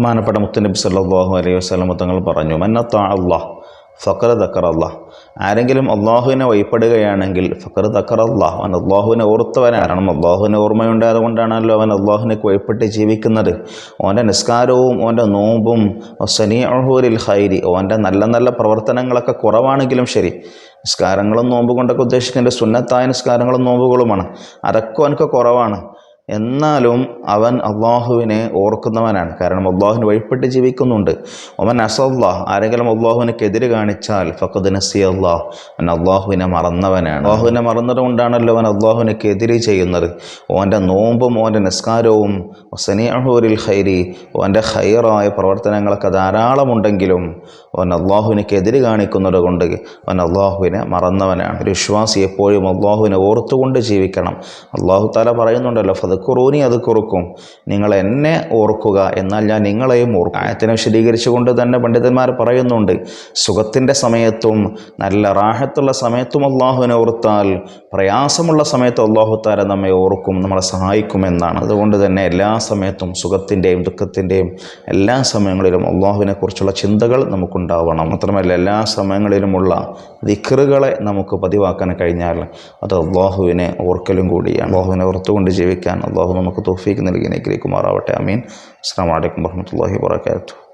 മാനപ്പെട്ട മുത്തനബി സല്ലാഹു അലൈഹി വസ്ലം തങ്ങൾ പറഞ്ഞു മന്നത്ത അള്ളാഹ് ഫക്കർ തക്കർ അള്ളാഹ്. ആരെങ്കിലും അള്ളാഹുവിനെ വഴിപ്പെടുകയാണെങ്കിൽ ഫക്കർ തക്കർ അള്ളാഹ്. അവൻ അള്ളാഹുവിനെ ഓർത്തവനാണ്. കാരണം അള്ളാഹുവിനെ ഓർമ്മയുണ്ടായത് കൊണ്ടാണല്ലോ അവൻ അള്ളാഹുവിനെ വഴിപ്പെട്ട് ജീവിക്കുന്നത്. ഓന്റെ നിസ്കാരവും ഓന്റെ നോമ്പും സനിഅഹൂരിൽ ഹൈരി ഓന്റെ നല്ല നല്ല പ്രവർത്തനങ്ങളൊക്കെ കുറവാണെങ്കിലും ശരി. നിസ്കാരങ്ങളും നോമ്പ് കൊണ്ടൊക്കെ ഉദ്ദേശിക്കേണ്ട സുന്നത്തായ നിസ്കാരങ്ങളും നോമ്പുകളുമാണ്. അതൊക്കെ അവനക്ക് കുറവാണ്. എന്നാലും അവൻ അള്ളാഹുവിനെ ഓർക്കുന്നവനാണ്. കാരണം അള്ളാഹുവിന് വഴിപ്പെട്ട് ജീവിക്കുന്നുണ്ട്. അവൻ അസല്ലാഹ് ആരെങ്കിലും അള്ളാഹുവിനെക്കെതിരെ കാണിച്ചാൽ ഫഖദ് നസി അള്ളാഹ് അവൻ അള്ളാഹുവിനെ മറന്നവനാണ്. അള്ളാഹുവിനെ മറന്നത് കൊണ്ടാണല്ലോ അവൻ അള്ളാഹുവിനെക്കെതിരെ ചെയ്യുന്നത്. ഓന്റെ നോമ്പും ഓന്റെ നിസ്കാരവും സനിഅഹൂരിൽ ഹൈരി ഓന്റെ ഹൈറായ പ്രവർത്തനങ്ങളൊക്കെ ധാരാളമുണ്ടെങ്കിലും അവൻ അള്ളാഹുവിനെക്കെതിരെ കാണിക്കുന്നത് കൊണ്ട് അവൻ അള്ളാഹുവിനെ മറന്നവനാണ്. ഒരു വിശ്വാസി എപ്പോഴും അള്ളാഹുവിനെ ഓർത്തുകൊണ്ട് ജീവിക്കണം. അള്ളാഹു താല പറയുന്നുണ്ടല്ലോ ഫതക്കുറൂനി അത് കുറുക്കും. നിങ്ങൾ എന്നെ ഓർക്കുക എന്നാൽ ഞാൻ നിങ്ങളെയും ഓർക്കും. ആയത്തിനെ വിശദീകരിച്ചുകൊണ്ട് തന്നെ പണ്ഡിതന്മാർ പറയുന്നുണ്ട് സുഖത്തിന്റെ സമയത്തും നല്ല റാഹത്തുള്ള സമയത്തും അള്ളാഹുവിനെ ഓർത്താൽ പ്രയാസമുള്ള സമയത്ത് അള്ളാഹു താല നമ്മെ ഓർക്കും നമ്മളെ സഹായിക്കുമെന്നാണ്. അതുകൊണ്ട് തന്നെ എല്ലാ സമയത്തും സുഖത്തിന്റെയും ദുഃഖത്തിന്റെയും എല്ലാ സമയങ്ങളിലും അള്ളാഹുവിനെക്കുറിച്ചുള്ള ചിന്തകൾ നമുക്കുണ്ടാവണം. മാത്രമല്ല എല്ലാ സമയങ്ങളിലുമുള്ള ദിക്കറുകളെ നമുക്ക് പതിവാക്കാൻ കഴിഞ്ഞാൽ അത് അള്ളാഹുവിനെ ഓർക്കലും കൂടിയാണ്. അള്ളാഹുവിനെ ഓർത്തുകൊണ്ട് ജീവിക്കാൻ അള്ളാഹു നമുക്ക് തോഫീക്ക് നൽകി അനുഗ്രഹിക്കുമാറാവട്ടെ. അമീൻ. അസ്സാം വലൈക്കും വർഹമത്തല്ലാഹി വാത്തു